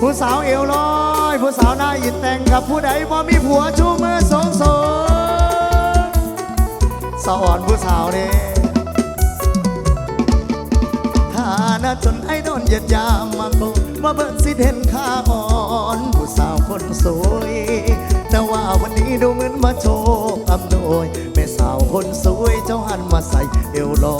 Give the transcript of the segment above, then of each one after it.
ผู้สาวเอวลอย ผู้สาวหน้าอินแต่งกับผู้ใดบ่มีผัวชูมือสงสงสะอ่อนผู้สาวเด้ถ้านะจนไอ้โดนเหยียดยามมาโกงมาเบิดสิเห็นข้าอ่อนผู้สาวคนสวยแต่ว่าวันนี้ดูเหมือนมาโชว์อำนวยแม่สาวคนสวยเจ้าหันมาใส่เอวลอ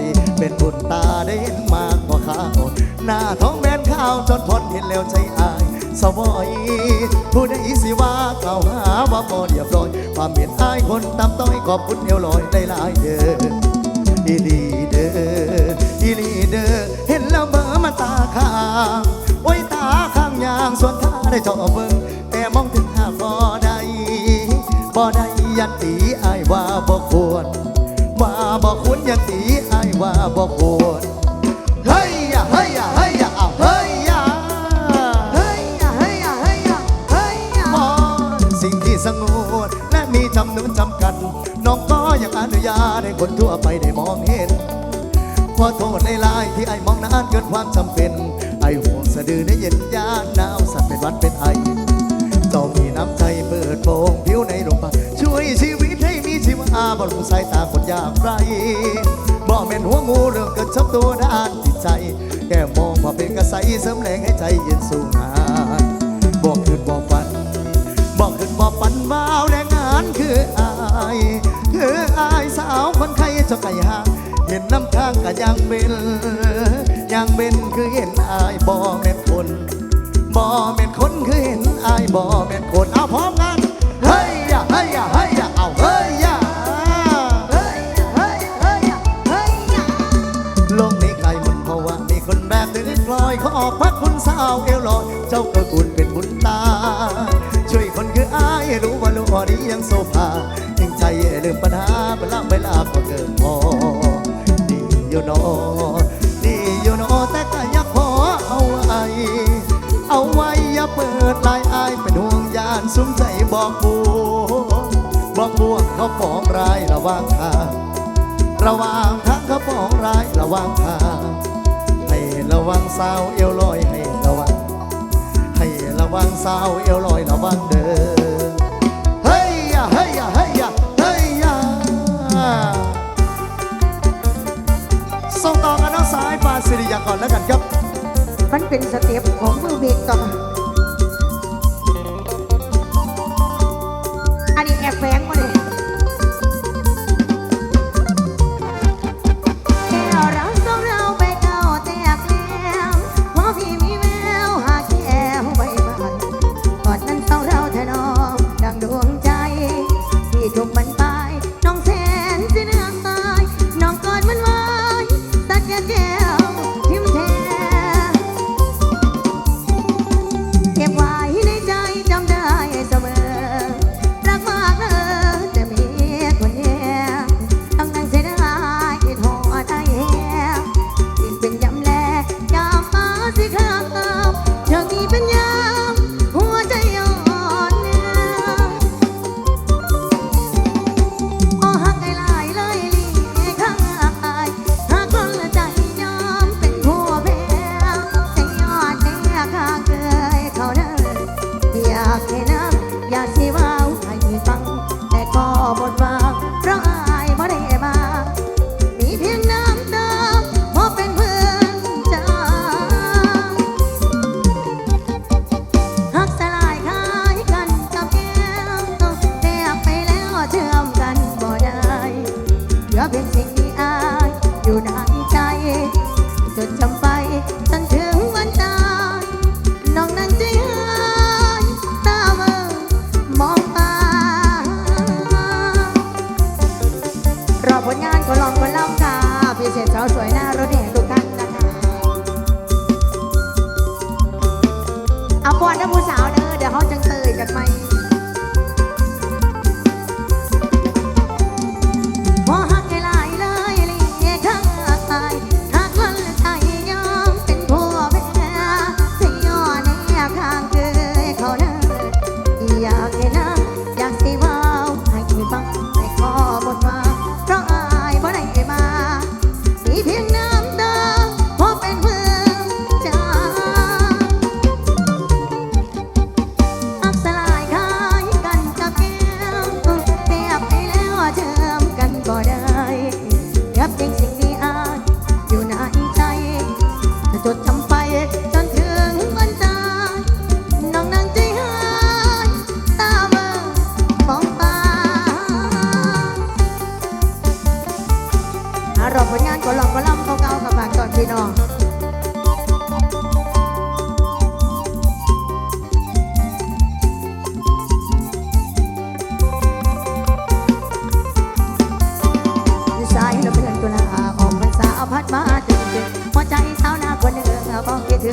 ย เป็นบุญตาได้เห็นมากกว่าข้าวหน้าท้องแม่าวจนพ้นเห็นแล้วใจอายสวอยผู้ใดสิว่ากล่าวหาว่าบ่เรียบร้อยความเห็นอายคนตามต้อยขอบคุณเอวลอยได้หลายเด้ออีลีเด้ออีลีเด้อเห็นแล้วเบอมันตาข้างโอ้ยตาข้างยางส่วนท่าได้เจาะเบิ่งแต่มองถึงหาบ่ได้บ่ได้ยันตีอายว่าบ่ควรว่าบ่ควรยันตีอายว่าบ่ควร งสายากไรบ่แม่นหัวงูเรื่องเกิดชับตัวด้านจิตใจ แค่มองพอเป็นกระใสเสริมแรงให้ใจเย็นสูงหานบอกคืนบอกฝันบอกขึ้นบอกฝันบ่าวแรงงานคืออายคืออายสาวคนไข้เจ้าไก่หางเห็นน้ำทางก็ยังเป็นยังเป็นคือเห็นอายบ่แม่นคนบ่แม่นคนคือเห็นอายบ่แม่นคนเอาพร้อมกัน ให้รู้ว่าลูกอ่อนนี้ยังโซฟายังใจลืมปัญหาเวลาเวลาก็เกิดพอดีอยู่นอดีอยู่นอแต่ก็อยากขอเอาไว้เอาไว้อย่าเปิดลายอายเป็นห่วงยานสุมใจบอกบัวบอกบัวเขาฟ้องร้ายระว่างทางระว่างทางเขาฟ้องร้ายระว่างทางให้ระวังสาวเอวลอยให้ระวังให้ระวังสาวเอวลอยระวังเด้อ ส่งต่อกันน้องสายปานสิริยากรแล้วกันครับ มันเป็นสเต็ปของมือเบรกต่อ Nothing's 天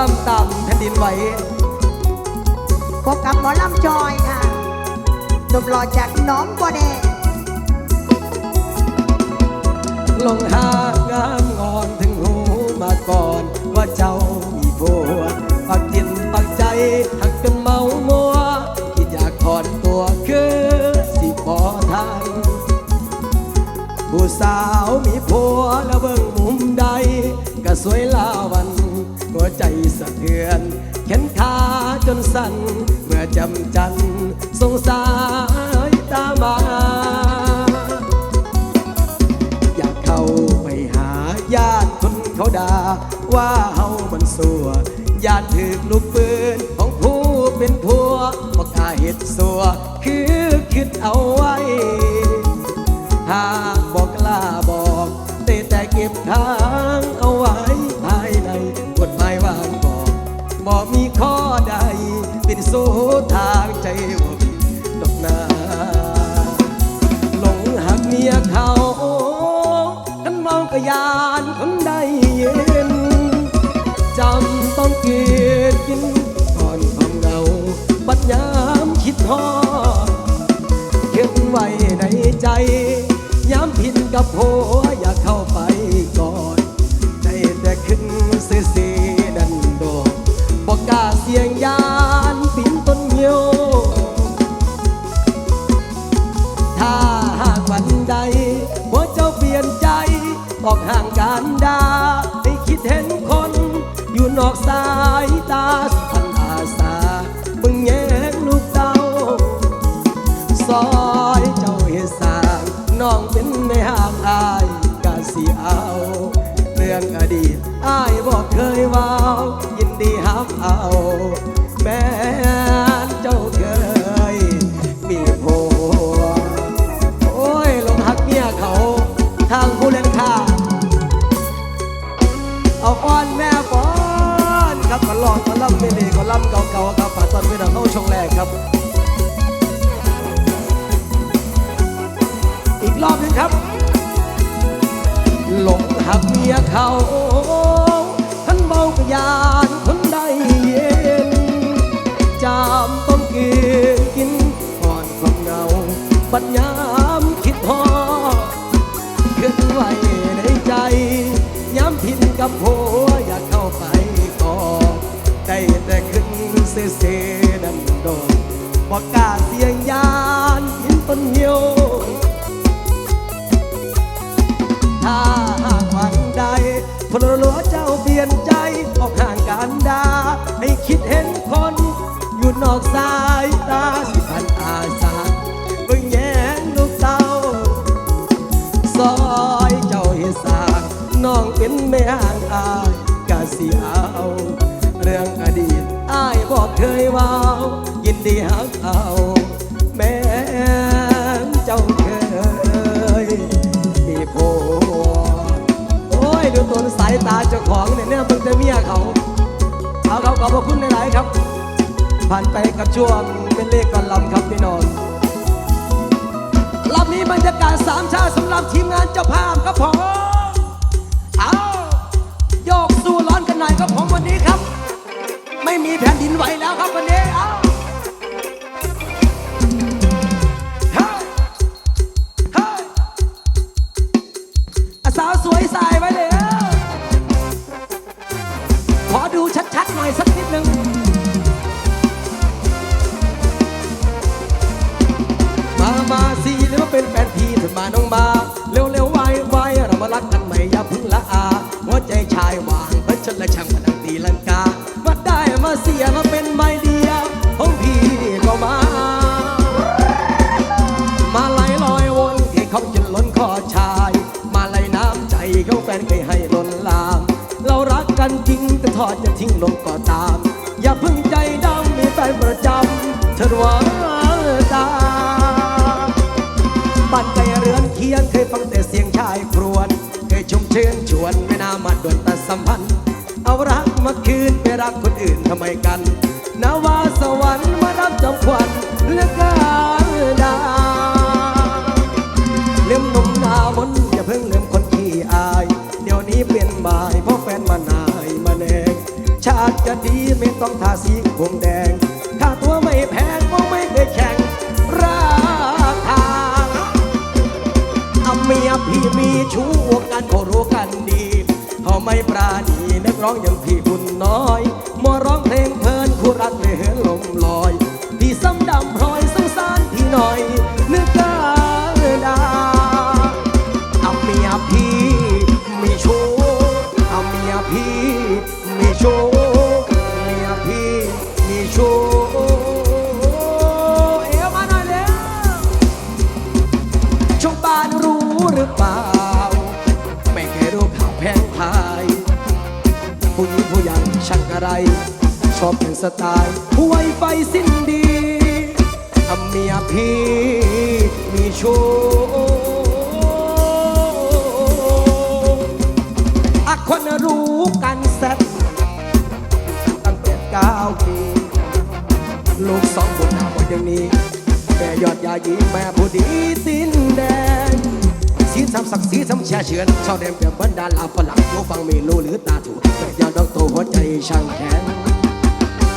ลำตามแผ่นดินไหวพบกับหมอลำจอยค่ะนุ่มหล่อจากน้องบัวแดงลงหางามงอนถึงหูมาก่อน ว่าเจ้ามีผัวปากจินปากใจหักจนเมามัวคิดอยากถอนตัวคือสิบอทางผู้สาวมีผัวแล้วเบิ่งมุมใด ก็สวยลาวัน หัวใจสะเทือน แขนขาจนสั่น เมื่อจำจันสงสายตามา อยากเข้าไปหาญาติคนเขาด่าว่าเฮามันสัวญาติถือลูกปืนของผู้เป็นผัวบอกอาเหตุสัวคือคิดเอาไว้ หากบอกลาบอก ได้แต่เก็บท่า กับหัวอยากเข้าไปก่อนได้แต่ขึ้นซื่อสีดันโดบอกกาเสียงยานปินต้นเหียวถ้าหากวันใดหัวเจ้าเปลี่ยนใจบอกห่างกันดาให้คิดเห็นคนอยู่นอกสายตา น้องเป็นในหากอายกาสีเอา เรื่องอดีตอายบอกเคยว่ายินดีหับเอา แม่เจ้าเคย มีโพโอ้ยลงหักเมียเขา ทางผู้เล่นท่าเอาป้อนแม่ป้อนครับก็ลองก็ล่ำไม่ดีก็ล่ำเก่าๆครับฝาตอนเวลาเข้าช่องแรกครับ ครับ หลงหักเมียเขาท่านเมากระยานคนได้เย็น จามต้นกินกินอ่อนความเงาบัดยามคิดพอขึ้นไว้ในใจ ย้ำพินกับหัวอยากเข้าไปกอได้แต่ขึ้นเซ่เซ่ดันโดนบอกกาเสียงยานกินต้นเหี่ยว พลหลวเจ้าเปลี่ยนใจออกห่างกันดาให้คิดเห็นคนอยู่นอกสายตาสิพันอาสาเบิ่งแย้งลูกเต้าซอยเจ้าเฮสางน้องเป็นแม่ห่างอายกะสิเอาเรื่องอดีตอายบอกเคยว่ายินดีหักเอา อาเขอบคุณหลาย ๆ ครับ ผ่านไปกับช่วงเป็นเลขก่อนลำครับพี่น้องรอบนี้บรรยากาศสามชาสำหรับทีมงานเจ้าภาพครับผมเอาโยกสู้ร้อนกันหน่อยครับผมวันนี้ครับ ไม่มีแผ่นดินไหวแล้วครับวันนี้ ตีลังกามาได้มาเสียมาเป็นไม่เดียวของพี่ก็มา มาไหลลอยวนให้เขาจนล้นคอชาย มาไหลน้ำใจเขาแฟนเคยให้ล้นลาม เรารักกันจริงแต่ทอดจะทิ้งลงก็ตาม อย่าพึ่งใจดำมีแฟนประจำเธอว่าตาบ้านไกลเรือนเคียงเคยฟังแต่เสียงชายครวญเคยชมเชิญชวนไม่น่ามาด่วนแตัดสัมพันธ์ คืนไปรักคนอื่นทำไมกันนาวาสวรรค์มารับจอมขวัญเลือกาดาเลื่อมหนุ่มหนามนอย่าเพิ่งเลืมคนที่อาย เดี๋ยวนี้เปลี่ยนบ่ายเพราะแฟนมานายมาแนงชาติจะดีไม่ต้องทาสีคงแดงค่าตัวไม่แพงก็ไม่เคยแข่งราคาเอาเมียพี่มีชู้กันเขารู้กัน ไม่ปราณีนักร้องอย่างพี่คุณน้อยมาร้องเพลงเพลินคู่รักเลยเหินลมลอย พี่ซ้ำดำพลอยสงสารพี่หน่อยนึกกาดาเอาเมียพี่มีชู้เอาเมียพี่มีชู้เมียพี่มีชู้เอ๋มาหน่อยเร็วชาวบ้านรู้หรือเปล่า อะไร ชอบเป็นสไตล์ผู้ไวไฟสิ้นดีทำเมียพี่มีชู้อะคนรู้กันแซ่บตั้งแต่เก้าปีลูกสองคนหน้าบนอย่างนี้ แม่ยอดยายีแม่ผู้ดีสิ้น สีซ้ำสักสีซ้ำแช่เชือนชาวเดมเปรียบบรรดาลาฝรั่งรู้ฟังไม่รู้หรือตาถูกแม่ยาวดอกโตหัวใจช่างแข็ง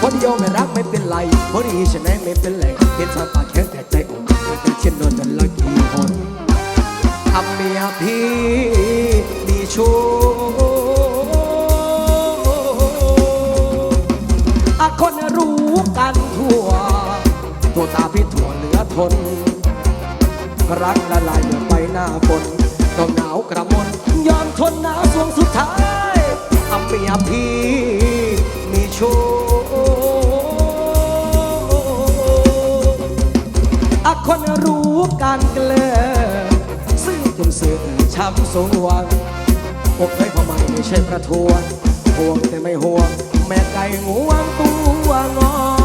คนเดียวไม่รักไม่เป็นไรคนดีชนะไม่เป็นไรเห็นสาวปากแข็งแต่ใจอกไม่เป็นเช่นโดนจนละกี่คนทำเมียพี่มีชู้อะคนรู้กันทั่ว ตัวตาพี่ถั่วเหลือทนรักละลายเมื่อไปหน้าฝน ต้องหนาวกระมนยอมทนหนาวสวงสุดท้ายอำเมียพี่มีโชอะคนรู้กันเกลอซื่อจนเสื่อช้ำสวงอกเคยพอไม่ไม่ใช่ประทวงห่วงแต่ไม่ห่วง แม่ไก่งวงตัวงอ